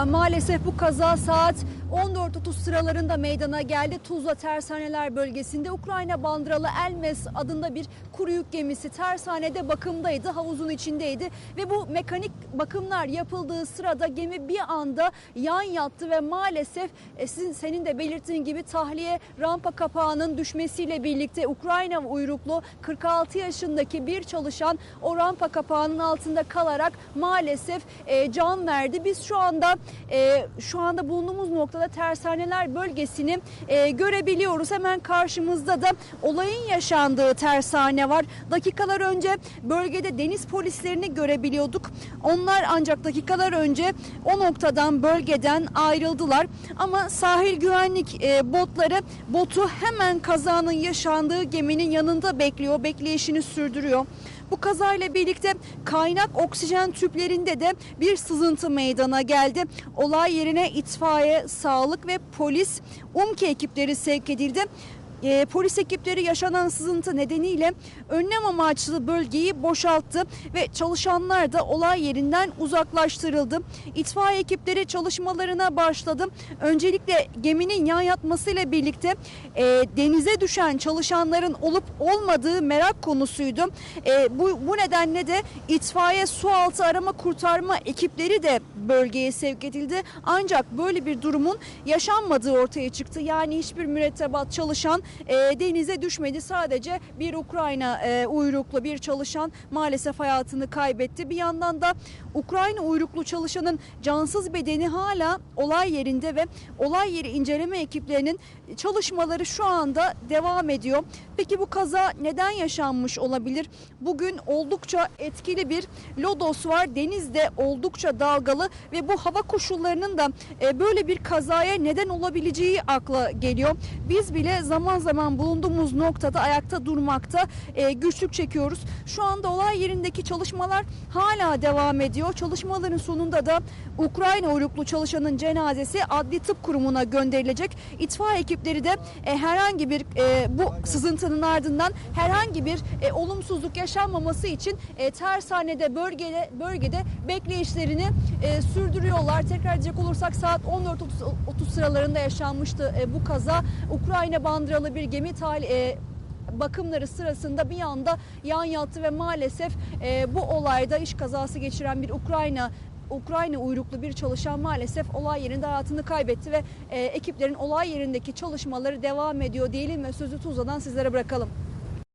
Maalesef bu kaza saat 14.30 sıralarında meydana geldi. Tuzla Tersaneler bölgesinde Ukrayna bandıralı Elmes adında bir kuru yük gemisi tersanede bakımdaydı, havuzun içindeydi ve bu mekanik bakımlar yapıldığı sırada gemi bir anda yan yattı ve maalesef e, sizin senin de belirttiğin gibi tahliye rampa kapağının düşmesiyle birlikte Ukrayna uyruklu 46 yaşındaki bir çalışan o rampa kapağının altında kalarak maalesef e, can verdi. Biz şu anda e, şu anda bulunduğumuz noktada tersaneler bölgesini e, görebiliyoruz. Hemen karşımızda da olayın yaşandığı tersane var. Dakikalar önce bölgede deniz polislerini görebiliyorduk. Onlar ancak dakikalar önce o noktadan bölgeden ayrıldılar. Ama sahil güvenlik e, botları botu hemen kazanın yaşandığı geminin yanında bekliyor. Bekleyişini sürdürüyor. Bu kazayla birlikte kaynak oksijen tüplerinde de bir sızıntı meydana geldi. Olay yerine itfaiye, sağlık ve polis UMKE ekipleri sevk edildi. E, polis ekipleri yaşanan sızıntı nedeniyle önlem amaçlı bölgeyi boşalttı ve çalışanlar da olay yerinden uzaklaştırıldı. İtfaiye ekipleri çalışmalarına başladı. Öncelikle geminin yan yatmasıyla birlikte e, denize düşen çalışanların olup olmadığı merak konusuydu. E, bu, bu nedenle de itfaiye sualtı arama kurtarma ekipleri de bölgeye sevk edildi. Ancak böyle bir durumun yaşanmadığı ortaya çıktı. Yani hiçbir mürettebat çalışan e, denize düşmedi. Sadece bir Ukrayna e, uyruklu bir çalışan maalesef hayatını kaybetti. Bir yandan da Ukrayna uyruklu çalışanın cansız bedeni hala olay yerinde ve olay yeri inceleme ekiplerinin çalışmaları şu anda devam ediyor. Peki bu kaza neden yaşanmış olabilir? Bugün oldukça etkili bir lodos var. Deniz de oldukça dalgalı ve bu hava koşullarının da e, böyle bir kazaya neden olabileceği akla geliyor. Biz bile zaman zaman bulunduğumuz noktada ayakta durmakta e, güçlük çekiyoruz. Şu anda olay yerindeki çalışmalar hala devam ediyor. Çalışmaların sonunda da Ukrayna uyruklu çalışanın cenazesi adli tıp kurumuna gönderilecek. İtfaiye ekipleri de e, herhangi bir e, bu sızıntının ardından herhangi bir e, olumsuzluk yaşanmaması için e, tersanede bölgede bölgede bekleyişlerini e, sürdürüyorlar. Tekrar edecek olursak saat 14.30 sıralarında yaşanmıştı e, bu kaza. Ukrayna bandıralı bir gemi tali, e, bakımları sırasında bir anda yan yattı ve maalesef e, bu olayda iş kazası geçiren bir Ukrayna Ukrayna uyruklu bir çalışan maalesef olay yerinde hayatını kaybetti ve e, ekiplerin olay yerindeki çalışmaları devam ediyor diyelim ve sözü Tuzla'dan sizlere bırakalım.